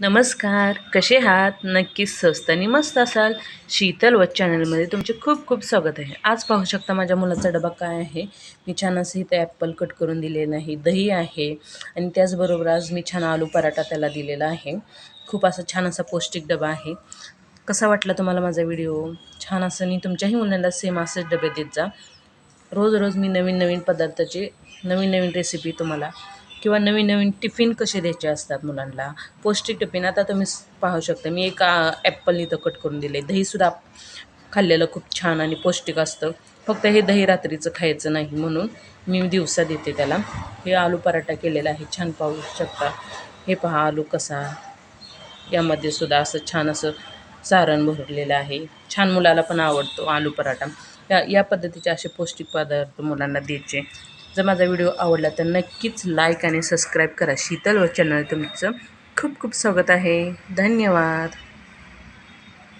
नमस्कार कसे आहात? नक्कीच स्वस्त आणि मस्त असाल. शीतल व चॅनलमध्ये तुमचे खूप खूप स्वागत आहे. आज पाहू शकता माझ्या मुलाचा डबा काय आहे? मी छान असं इथे ॲपल कट करून दिलेलं आहे. दही आहे आणि त्याचबरोबर आज मी छान आलू पराठा त्याला दिलेला आहे. खूप असा छान असा पौष्टिक डबा आहे. कसा वाटला तुम्हाला माझा व्हिडिओ? छान असं आणि तुमच्याही मुलांना सेम असेच डबे देत जा. रोज रोज मी नवीन नवीन पदार्थाची नवीन नवीन रेसिपी तुम्हाला किंवा नवीन नवीन टिफिन कसे द्यायचे असतात मुलांना? पौष्टिक टिफिन आता तुम्ही पाहू शकता. मी एक ॲप्पल इथं कट करून दिले दहीसुद्धा खाल्लेलं खूप छान आणि पौष्टिक असतं. फक्त हे दही रात्रीचं खायचं नाही म्हणून मी दिवसा देते त्याला. हे आलू पराठा केलेला आहे. छान पाहू शकता. हे पहा आलू कसा? यामध्ये सुद्धा असं छान असं सारण भरलेलं आहे. छान मुलाला पण आवडतो आलू पराठा. या या पद्धतीचे असे पौष्टिक पदार्थ मुलांना द्यायचे. जर माझा व्हिडिओ आवडला तर नक्कीच लाईक आणि सबस्क्राईब करा. शीतल व चॅनल तुमचं खूप खूप स्वागत आहे. धन्यवाद.